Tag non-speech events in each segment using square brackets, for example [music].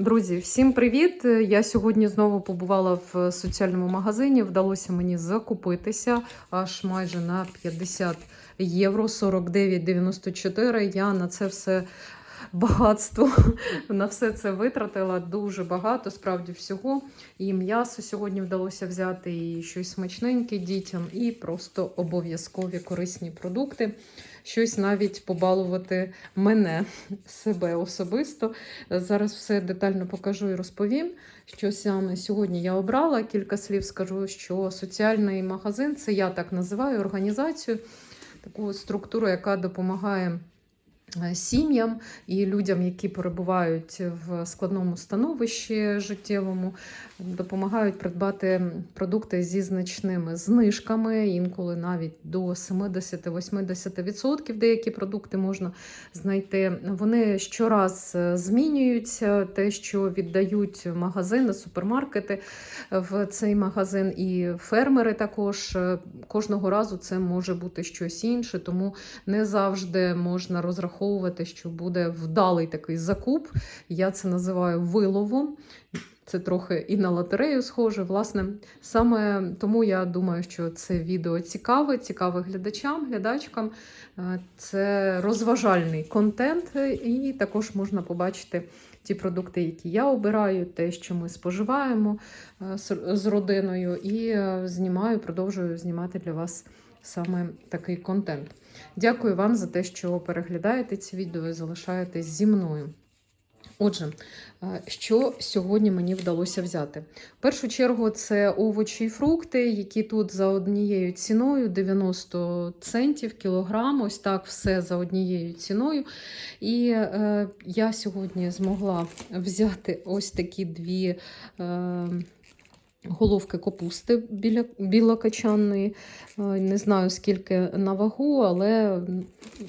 Друзі, всім привіт! Я сьогодні знову побувала в соціальному магазині. Вдалося мені закупитися аж майже на 50 євро, 49,94. Я на це все багатство, [laughs] на все це витратила дуже багато, справді всього. І м'ясо сьогодні вдалося взяти, і щось смачненьке дітям, і просто обов'язкові корисні продукти. Щось навіть побалувати мене, себе особисто. Зараз все детально покажу і розповім, що саме сьогодні я обрала. Кілька слів скажу, що соціальний магазин це я так називаю організацію, таку структуру, яка допомагає. Е, Сім'ям і людям, які перебувають в складному становищі життєвому, допомагають придбати продукти зі значними знижками, інколи навіть до 70-80% деякі продукти можна знайти. Вони щораз е, змінюються, те, що віддають магазини, супермаркети в цей магазин, і фермери також е, кожного разу це може бути щось інше, тому не завжди можна розраховувати, що буде вдалий такий закуп. Я це називаю виловом. Це трохи і на лотерею схоже. Власне, саме тому я думаю, що це відео цікаве, цікаве глядачам, глядачкам. Е, Це розважальний контент, е, і також можна побачити ті продукти, які я обираю, те, що ми споживаємо е, з- родиною, і знімаю, продовжую знімати для вас саме такий контент. Дякую вам за те, що переглядаєте ці відео і залишаєтесь зі мною. Отже, е, що сьогодні мені вдалося взяти? В першу чергу це овочі і фрукти, які тут за однією ціною 90 центів кілограм. Ось так все за однією ціною. І е, я сьогодні змогла взяти ось такі дві. Е, Головки капусти біля, білокачанної. Е, Не знаю, скільки на вагу, але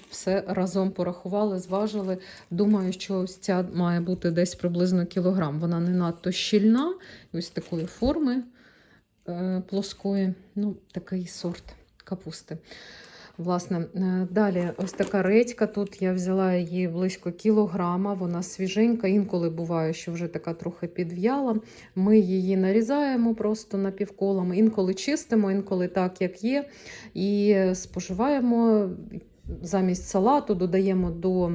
все разом порахували, зважили. Думаю, що ось ця має бути десь приблизно кілограм. Вона не надто щільна, ось такої форми е, плоскої. Ну, такий сорт капусти. Власне, е, далі ось така редька. Тут я взяла її близько кілограма. Вона свіженька. Інколи буває, що вже така трохи підв'яла. Ми її нарізаємо просто напівколами, інколи чистимо, інколи так, як є. І споживаємо замість салату, додаємо до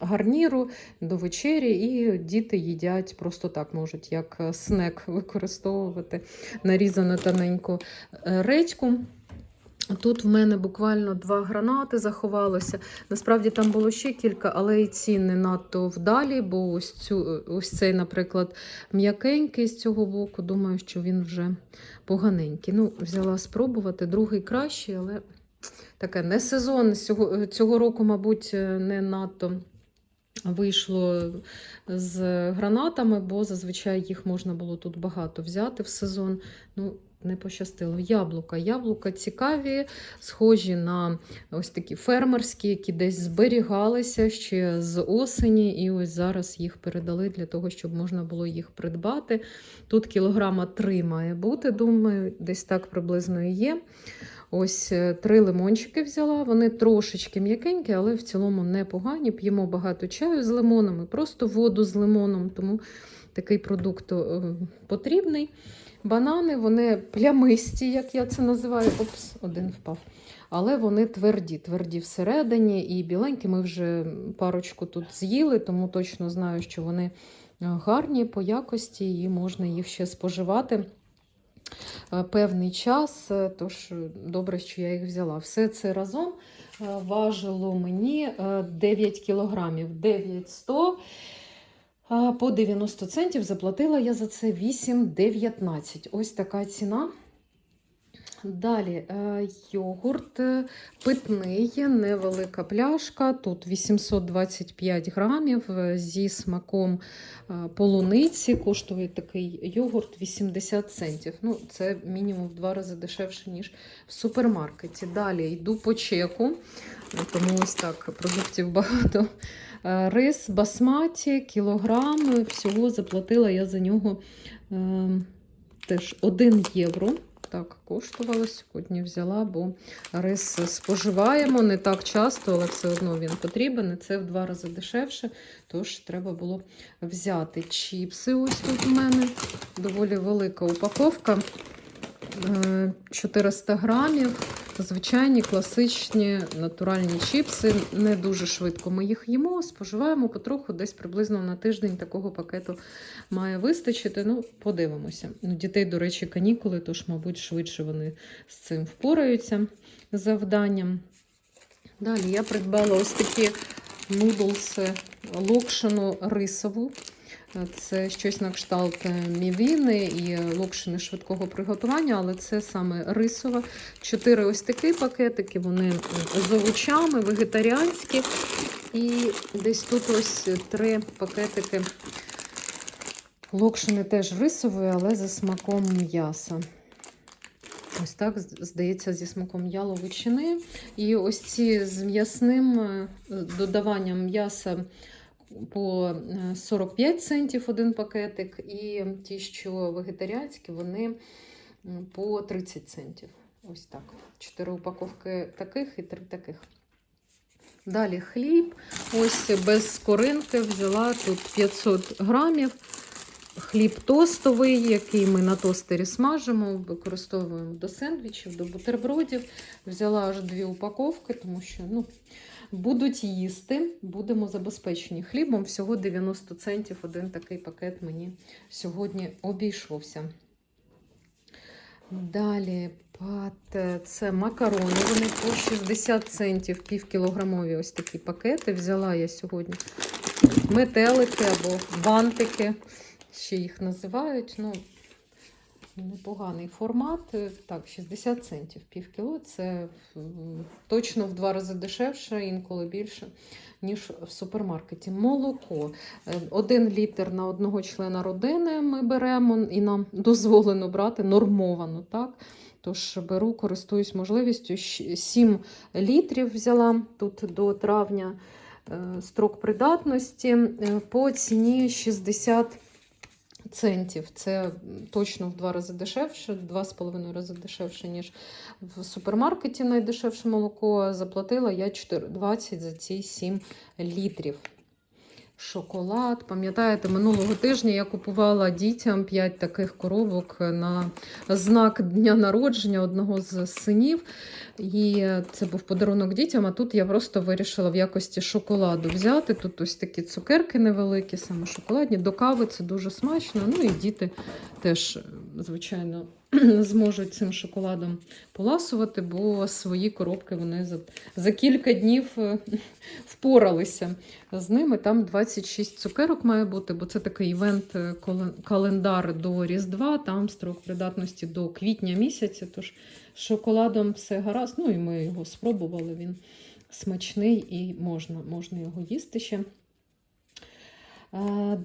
гарніру, до вечері, і діти їдять просто так, можуть як е, снек використовувати нарізану тоненьку е, редьку. Тут в мене буквально два гранати заховалося. Насправді там було ще кілька, але і ці не надто вдалі, бо ось, цю, ось цей, наприклад, м'якенький з цього боку. Думаю, що він вже поганенький. Ну, взяла спробувати. Другий кращий, але таке не сезон. Цього, цього року, мабуть, не надто. Вийшло з гранатами, бо зазвичай їх можна було тут багато взяти в сезон. Ну, не пощастило. Яблука. Яблука цікаві, схожі на ось такі фермерські, які десь зберігалися ще з осені, і ось зараз їх передали для того, щоб можна було їх придбати. Тут кілограма три має бути, думаю, десь так приблизно і є. Ось е, три лимончики взяла. Вони трошечки м'якенькі, але в цілому непогані. П'ємо багато чаю з лимонами, просто воду з лимоном, тому такий продукт е, потрібний. Банани, вони плямисті, як я це називаю. Опс, один впав. Але вони тверді, тверді всередині і біленькі. Ми вже парочку тут з'їли, тому точно знаю, що вони е, гарні по якості і можна їх ще споживати певний час. Е, Тож е, добре, що я їх взяла. Все це разом е, важило мені е, 9 кілограмів, 900. По 90 центів заплатила я за це 8,19. Ось така ціна. Далі е, йогурт е, питний, невелика пляшка. Тут 825 грамів е, зі смаком полуниці. Коштує такий йогурт 80 центів. Ну, це мінімум в два рази дешевше, ніж в супермаркеті. Далі йду по чеку, тому ось так продуктів [laughs] багато. Рис басматі, кілограм. Всього заплатила я за нього е, теж 1 євро. Так коштувало. Сьогодні взяла, бо рис споживаємо не так часто, але все одно він потрібен. І це в два рази дешевше. Тож треба було взяти чіпси. Ось тут у мене доволі велика упаковка. Е, 400 грамів. Звичайні класичні натуральні чіпси. Не дуже швидко ми їх їмо, споживаємо потроху, десь приблизно на тиждень такого пакету має вистачити. Ну, подивимося. Ну, Дітей, до речі, канікули, тож, мабуть, швидше вони з цим впораються завданням. Далі я придбала ось такі нудлси локшину рисову. Це щось на кшталт мівіни і локшини швидкого приготування, але це саме рисова. Чотири ось такі пакетики, вони з овочами, вегетаріанські. І десь тут ось три пакетики локшини теж рисової, але за смаком м'яса. Ось так, здається, зі смаком яловичини. І ось ці з м'ясним е, додаванням м'яса по е, 45 центів один пакетик, і ті, що вегетаріанські, вони по 30 центів. Ось так. Чотири упаковки таких і три таких. Далі хліб. Ось без скоринки взяла тут 500 грамів. Хліб тостовий, який ми на тостері смажимо, використовуємо до сендвічів, до бутербродів. Взяла аж дві упаковки, тому що ну, будуть їсти, будемо забезпечені хлібом. Всього 90 центів один такий пакет мені сьогодні обійшовся. Далі це макарони. Вони по 60 центів півкілограмові ось такі пакети. Взяла я сьогодні метелики або бантики, ще їх називають. Ну, непоганий формат. Так, 60 центів пів кіло. Це точно в два рази дешевше, інколи більше, ніж в супермаркеті. Молоко. Е, Один літр на одного члена родини ми беремо, і нам [laughs] дозволено брати нормовано, так? Тож беру, користуюсь можливістю. 7 літрів взяла тут до травня е, строк придатності е, по ціні 60 центів. Це точно в два рази дешевше, два з половиною рази дешевше, ніж в супермаркеті найдешевше молоко. Заплатила я 4,20 за ці 7 літрів. Шоколад. Пам'ятаєте, минулого тижня я купувала дітям 5 таких коробок на знак дня народження одного з синів. І це був подарунок дітям. А тут я просто вирішила в якості шоколаду взяти. Тут ось такі цукерки невеликі, саме шоколадні. До кави це дуже смачно. Ну і діти теж, звичайно, [clears throat] зможуть цим шоколадом поласувати, бо свої коробки вони за, за кілька днів е, [laughs] впоралися з ними. Там 26 цукерок має бути, бо це такий івент е, календар до Різдва, там строк придатності до квітня місяця. Тож шоколадом все гаразд. Ну і ми його спробували. Він смачний і можна, можна його їсти ще.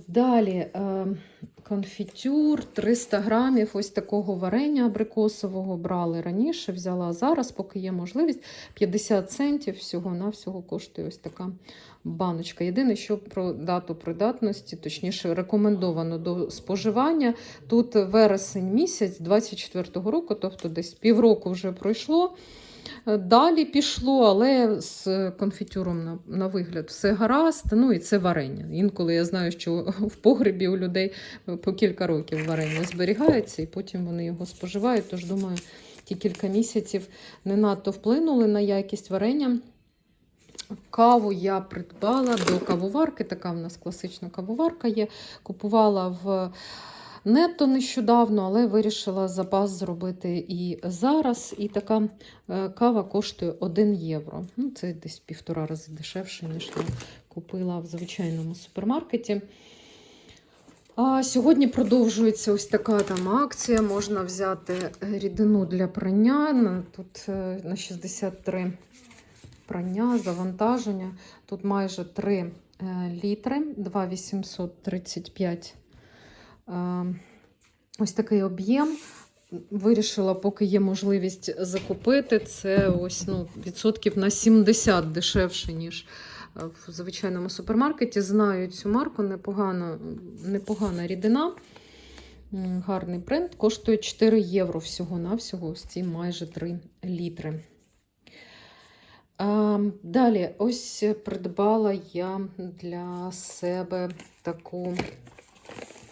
Далі е, конфітюр 300 грамів ось такого варення абрикосового брали раніше, взяла зараз, поки є можливість. 50 центів всього-навсього коштує ось така баночка. Єдине, що про дату придатності, точніше, рекомендовано до споживання. Тут вересень місяць 24-го року, тобто десь півроку вже пройшло. Е, Далі пішло, але з конфітюром на, на вигляд все гаразд. Ну і це варення. Інколи я знаю, що в погребі у людей по кілька років варення зберігається, і потім вони його споживають. Тож, думаю, ті кілька місяців не надто вплинули на якість варення. Каву я придбала до кавоварки. Така в нас класична кавоварка є. Купувала в Нетто нещодавно, але вирішила запас зробити і зараз. І така е, кава коштує 1 євро. Ну, це десь півтора рази дешевше, ніж я купила в звичайному супермаркеті. А сьогодні продовжується ось така там акція. Можна взяти рідину для прання. Тут е, на 63 прання, завантаження. Тут майже 3 е, літри, 2,835 Е, Ось такий об'єм. Вирішила, поки є можливість закупити. Це ось ну, відсотків на 70 дешевше, ніж е, в звичайному супермаркеті. Знаю цю марку, непогана, непогана рідина. Гарний бренд. Коштує 4 євро всього-навсього, ось ці майже 3 літри. Далі, ось придбала я для себе таку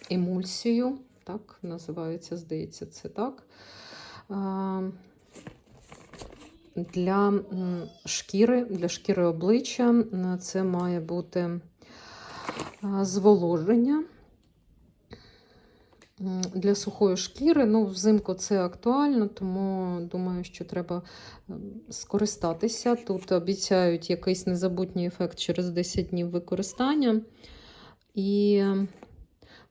емульсію. Так, називається, здається, це так. Для шкіри, для шкіри обличчя це має бути зволоження. Для сухої шкіри, ну, взимку це актуально, тому думаю, що треба скористатися. Тут обіцяють якийсь незабутній ефект через 10 днів використання. І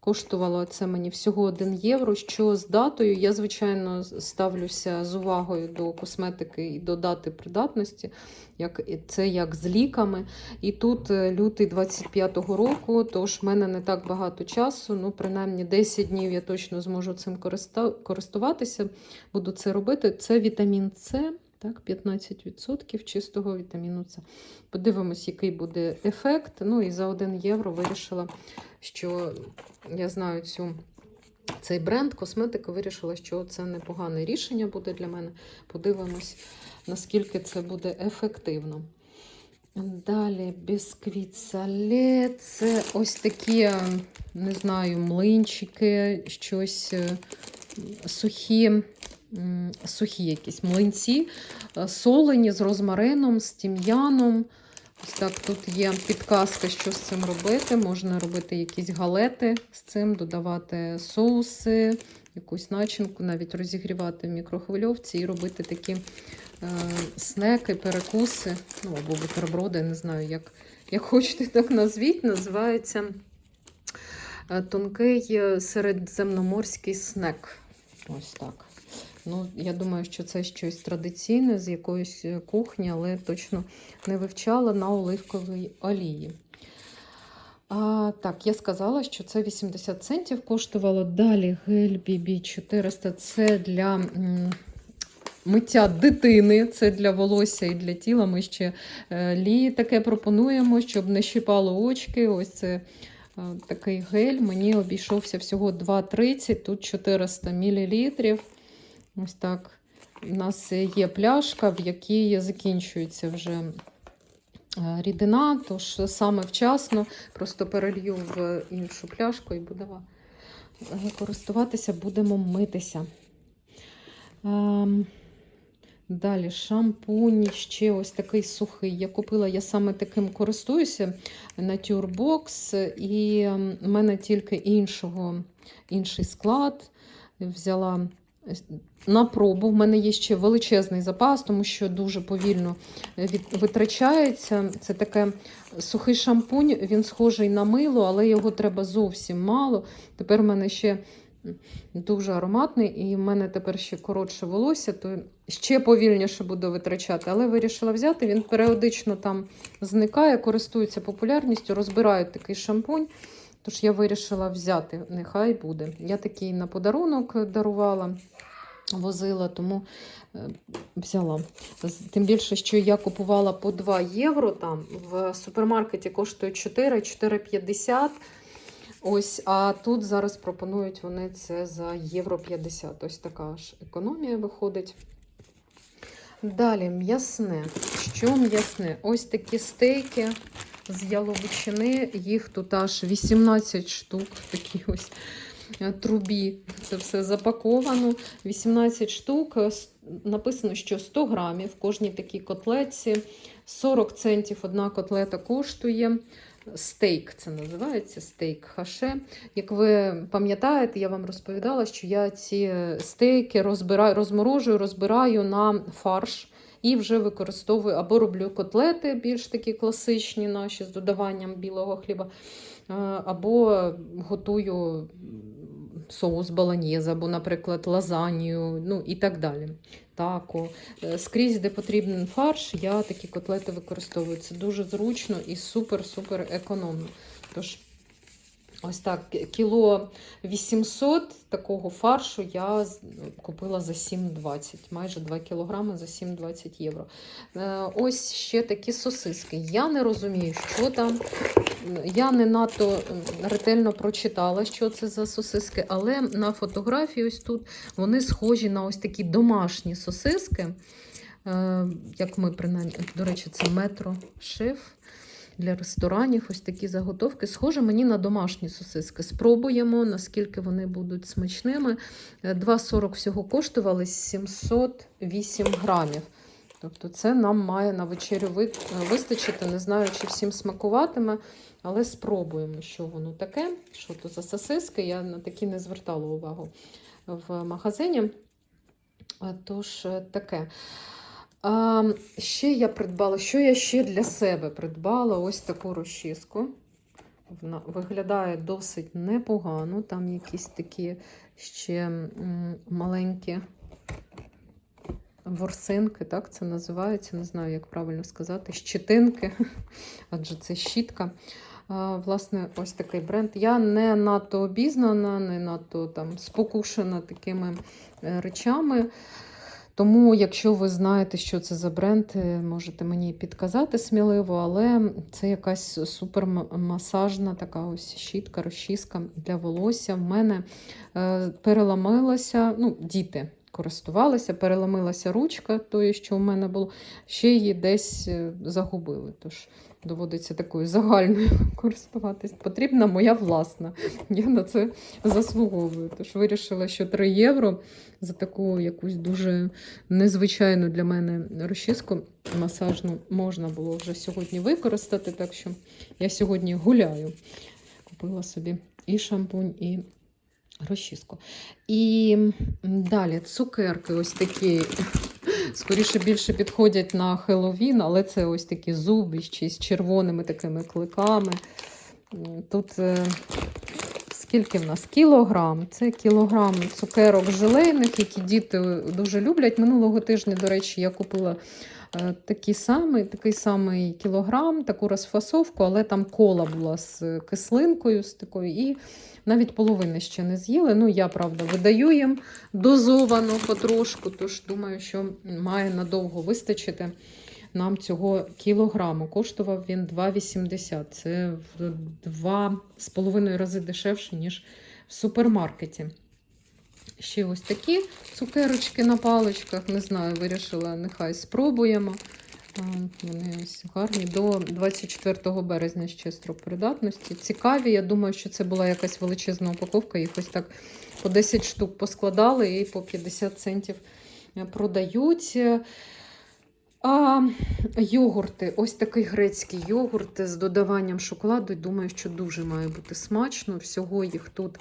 коштувало це мені всього 1 євро. Що з датою, я, звичайно, ставлюся з увагою до косметики і до дати придатності. Як, це як з ліками. І тут е, лютий 25-го року, тож в мене не так багато часу. Ну, принаймні 10 днів я точно зможу цим користуватися. Буду це робити. Це вітамін С, так, 15% чистого вітаміну С. Подивимось, який буде ефект. Ну і за 1 євро вирішила, що я знаю цю. Цей бренд косметики вирішила, що це непогане рішення буде для мене. Подивимось, наскільки це буде ефективно. Далі бісквіт сале. Це ось такі, не знаю, млинчики, щось е, сухі, сухі якісь млинці, е, солені з розмарином, з тім'яном. Ось так, тут є підказка, що з цим робити. Можна робити якісь галети з цим, додавати соуси, якусь начинку, навіть розігрівати в мікрохвильовці і робити такі е, снеки, перекуси, ну або бутерброди, не знаю, як, як хочете, так назвіть. Називається е, тонкий е, середземноморський снек. Ось так. Ну, я думаю, що це щось традиційне з якоїсь е, кухні, але точно не вивчала на оливковій олії. А, так, я сказала, що це 80 центів коштувало. Далі гель BB 400 це для миття дитини, це для волосся і для тіла. Ми ще е, лі таке пропонуємо, щоб не щипало очки. Ось це е, такий гель. Мені обійшовся всього 2,30, тут 400 мл. Ось так. У нас є пляшка, в якій закінчується вже е, рідина, тож саме вчасно просто перелью в іншу пляшку і будемо е, користуватися, будемо митися. Ем, Далі шампунь, ще ось такий сухий. Я купила, я саме таким користуюся Naturebox, і ем, в мене тільки іншого, інший склад. Взяла на пробу. В мене є ще величезний запас, тому що дуже повільно витрачається. Це таке сухий шампунь, він схожий на мило, але його треба зовсім мало. Тепер в мене ще дуже ароматний, і в мене тепер ще коротше волосся, то ще повільніше буду витрачати. Але вирішила взяти. Він періодично там зникає, користується популярністю, розбирають такий шампунь. Тож я вирішила взяти, нехай буде. Я такий на подарунок дарувала, возила, тому е, взяла. Тим більше, що я купувала по 2 євро там, в супермаркеті коштує 4, 4,50. Ось, а тут зараз пропонують вони це за євро 50. Ось така ж економія виходить. Далі м'ясне. Що м'ясне? Ось такі стейки з яловичини. Їх тут аж 18 штук. Такі ось е, трубі. Це все запаковано. 18 штук. Е, Написано, що 100 грамів в кожній такій котлетці. 40 центів одна котлета коштує. Стейк це називається стейк хаше. Як ви пам'ятаєте, я вам розповідала, що я ці стейки розбираю, розморожую, розбираю на фарш і вже використовую або роблю котлети більш такі класичні наші з додаванням білого хліба, е, або готую соус баланьєз, або, наприклад, лазанью, ну і так далі. Тако. Е, Скрізь, де потрібен фарш, я такі котлети використовую. Це дуже зручно і супер-супер економно. Тож Ось так, кіло 800 такого фаршу я купила за 7,20, майже 2 кілограми за 7,20 євро. Е, Ось ще такі сосиски. Я не розумію, що там. Я не надто ретельно прочитала, що це за сосиски, але на фотографії ось тут вони схожі на ось такі домашні сосиски. Е, Як ми принаймні, до речі, це метро шеф для ресторанів. Ось такі заготовки. Схоже мені на домашні сосиски. Спробуємо, наскільки вони будуть смачними. Е, 2,40 всього коштували 708 грамів. Тобто це нам має на вечерю вистачити. Не знаю, чи всім смакуватиме, але спробуємо, що воно таке. Що то за сосиски. Я на такі не звертала увагу в магазині. Тож е, таке. А, ще я придбала, що я ще для себе придбала ось таку розчіску. Вона виглядає досить непогано. Там якісь такі ще маленькі ворсинки, так це називається. Не знаю, як правильно сказати, щетинки, [laughs] адже це щітка. Власне, ось такий бренд. Я не надто обізнана, не надто там спокушена такими е, речами. Тому, якщо ви знаєте, що це за бренд, е, можете мені підказати сміливо, але це якась супермасажна така ось щітка, розчіска для волосся. В мене е, переламилася, ну, діти користувалися, переламилася ручка, тої, що в мене було, ще її десь е, загубили. Тож доводиться такою загальною [laughs] користуватись. Потрібна моя власна. Я на це заслуговую. Тож вирішила, що 3 євро за таку якусь дуже незвичайну для мене розчіску масажну можна було вже сьогодні використати. Так що я сьогодні гуляю. Купила собі і шампунь, і розчіску. І далі цукерки ось такі. Скоріше більше підходять на Хеллоуін, але це ось такі зубищі з червоними такими кликами. Тут е, скільки в нас? Кілограм. Це кілограм цукерок желейних, які діти дуже люблять. Минулого тижня, до речі, я купила такий самий, такий самий кілограм, таку розфасовку, але там кола була з кислинкою, з такою, і навіть половини ще не з'їли. Ну, я, правда, видаю їм дозовано потрошку, тож думаю, що має надовго вистачити нам цього кілограму. Коштував він 2,80. Це в два з половиною рази дешевше, ніж в супермаркеті. Ще ось такі цукерочки на паличках. Не знаю, вирішила, нехай спробуємо. Вони ось гарні. До 24 березня ще строк придатності. Цікаві. Я думаю, що це була якась величезна упаковка. Їх ось так по 10 штук поскладали і по 50 центів продають. А йогурти, ось такий грецький йогурт з додаванням шоколаду. Думаю, що дуже має бути смачно. Всього їх тут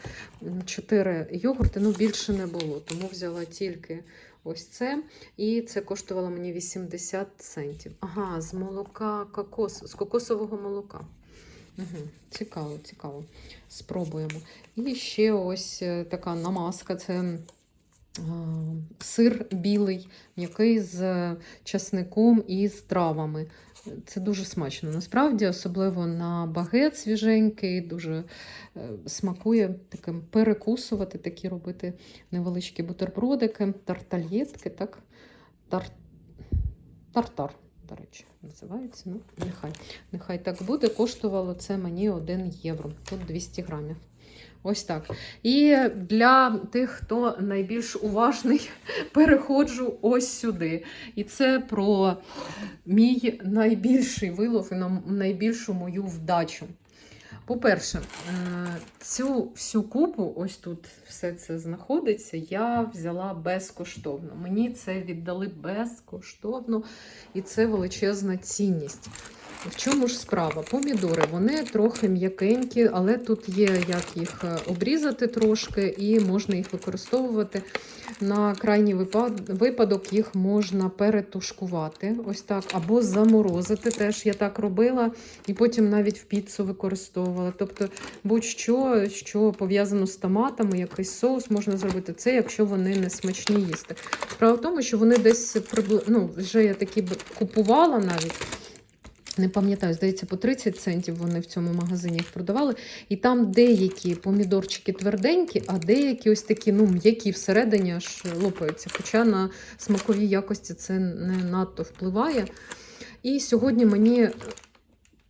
4 йогурти, ну більше не було, тому взяла тільки ось це. І це коштувало мені 80 центів. Ага, з молока кокос, з кокосового молока. Угу, цікаво, цікаво. Спробуємо. І ще ось е, така намазка. Це сир білий, м'який з часником і з травами. Це дуже смачно. Насправді, особливо на багет свіженький, дуже е, смакує таким перекусувати, такі робити невеличкі бутербродики, тартальєтки, так? Тар... Тартар, до речі, називається. Ну, нехай. Нехай так буде. Коштувало це мені 1 євро. Тут 200 грамів. Ось так. І для тих, хто найбільш уважний, [laughs] переходжу ось сюди. І це про мій найбільший вилов і найбільшу мою вдачу. По-перше, е, цю всю купу, ось тут все це знаходиться, я взяла безкоштовно. Мені це віддали безкоштовно, і це величезна цінність. В чому ж справа? Помідори, вони трохи м'якенькі, але тут є як їх е, обрізати трошки, і можна їх використовувати. На крайній випад- випадок їх можна перетушкувати, ось так, або заморозити. Теж я так робила, і потім навіть в піцу використовувала. Тобто, будь-що, що пов'язано з томатами, якийсь соус можна зробити. Це якщо вони не смачні їсти. Справа в тому, що вони десь ну, вже я такі купувала навіть. Не пам'ятаю, здається, по 30 центів вони в цьому магазині їх продавали. І там деякі помідорчики тверденькі, а деякі ось такі, ну, м'які всередині аж лопаються. Хоча на смакові якості це не надто впливає. І сьогодні мені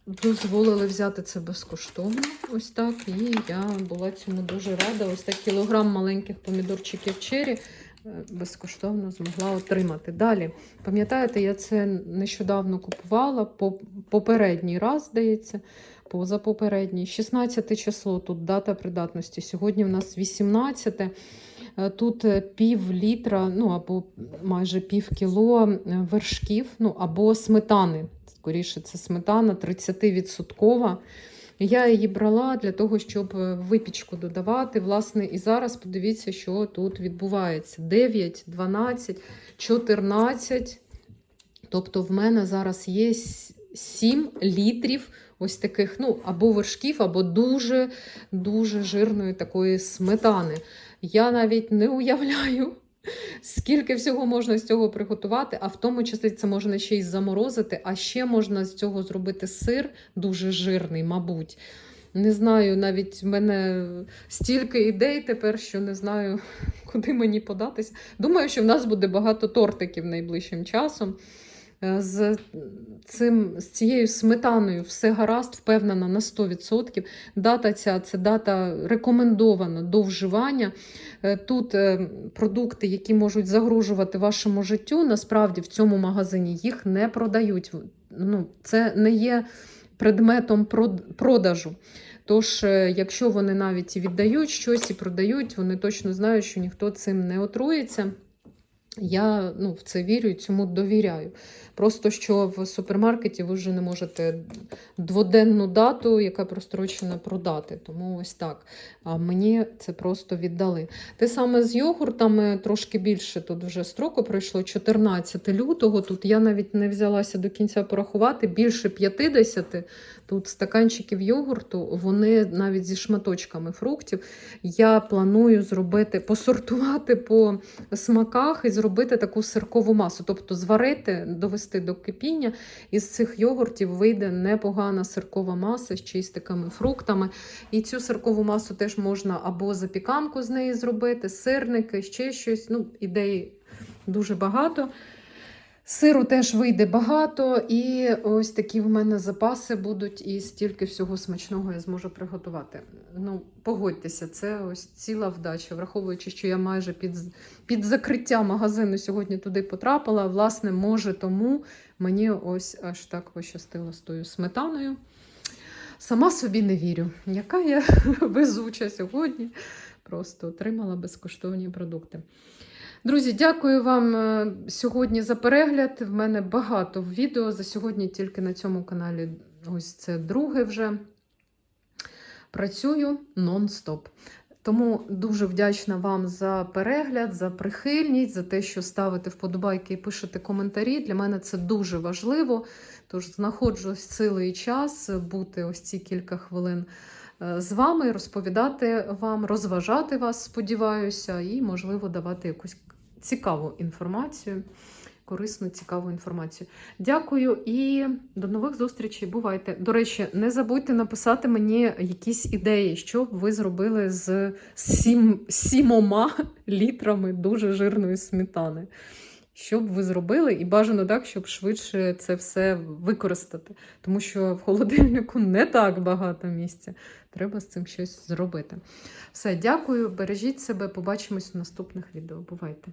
дозволили взяти це безкоштовно. Ось так. І я була цьому дуже рада. Ось так кілограм маленьких помідорчиків чері е, безкоштовно змогла отримати. Далі, пам'ятаєте, я це нещодавно купувала попередній раз, здається, позапопередній. 16 число, тут дата придатності. Сьогодні в нас 18. Е, Тут е, пів літра, ну або майже пів кіло е, вершків, ну або сметани. Скоріше, це сметана 30%. Я її брала для того, щоб е, випічку додавати. Власне, і зараз подивіться, що тут відбувається: 9, 12, 14. Тобто, в мене зараз є 7 літрів ось таких, ну, або вершків, або дуже дуже жирної такої сметани. Я навіть не уявляю, скільки всього можна з цього приготувати, а в тому числі це можна ще й заморозити, а ще можна з цього зробити сир дуже жирний, мабуть. Не знаю, навіть в мене стільки ідей тепер, що не знаю, [laughs] куди мені податися. Думаю, що в нас буде багато тортиків найближчим часом. Е, З, цим, з цією сметаною все гаразд, впевнена на 100%. Дата ця це дата рекомендована до вживання. Е, Тут е, продукти, які можуть загрожувати вашому життю, насправді в цьому магазині їх не продають. Ну, Це не є предметом продажу. Тож, якщо вони навіть і віддають щось і продають, вони точно знають, що ніхто цим не отруїться. Я ну, в це вірю і цьому довіряю. Просто що в супермаркеті ви вже не можете дводенну дату, яка прострочена, продати. Тому ось так. А мені це просто віддали. Те саме з йогуртами трошки більше тут вже строку пройшло 14 лютого. Тут я навіть не взялася до кінця порахувати більше 50 тут стаканчиків йогурту, вони навіть зі шматочками фруктів. Я планую зробити, посортувати по смаках і зробити таку сиркову масу, тобто зварити, довести до кипіння. Із цих йогуртів вийде непогана сиркова маса з чистиками, фруктами. І цю сиркову масу теж можна або запіканку з неї зробити, сирники, ще щось. Ну, ідей дуже багато. Сиру теж вийде багато, і ось такі в мене запаси будуть, і стільки всього смачного я зможу приготувати. Ну, погодьтеся, це ось ціла вдача, враховуючи, що я майже під, під закриття магазину сьогодні туди потрапила. Власне, може, тому мені ось аж так пощастило з тою сметаною. Сама собі не вірю, яка я [laughs] везуча сьогодні. Просто отримала безкоштовні продукти. Друзі, дякую вам е, сьогодні за перегляд. В мене багато відео за сьогодні тільки на цьому каналі. Ось це друге вже. Працюю нон-стоп. Тому дуже вдячна вам за перегляд, за прихильність, за те, що ставите вподобайки і пишете коментарі. Для мене це дуже важливо. Тож знаходжу і час бути ось ці кілька хвилин е, з вами, розповідати вам, розважати вас, сподіваюся, і, можливо, давати якусь цікаву інформацію, корисну, цікаву інформацію. Дякую і до нових зустрічей. Бувайте. До речі, не забудьте написати мені якісь ідеї, що б ви зробили з сім, сімома літрами дуже жирної сметани. Що б ви зробили, і бажано так, щоб швидше це все використати. Тому що в холодильнику не так багато місця. Треба з цим щось зробити. Все, дякую, бережіть себе, побачимось в наступних відео. Бувайте!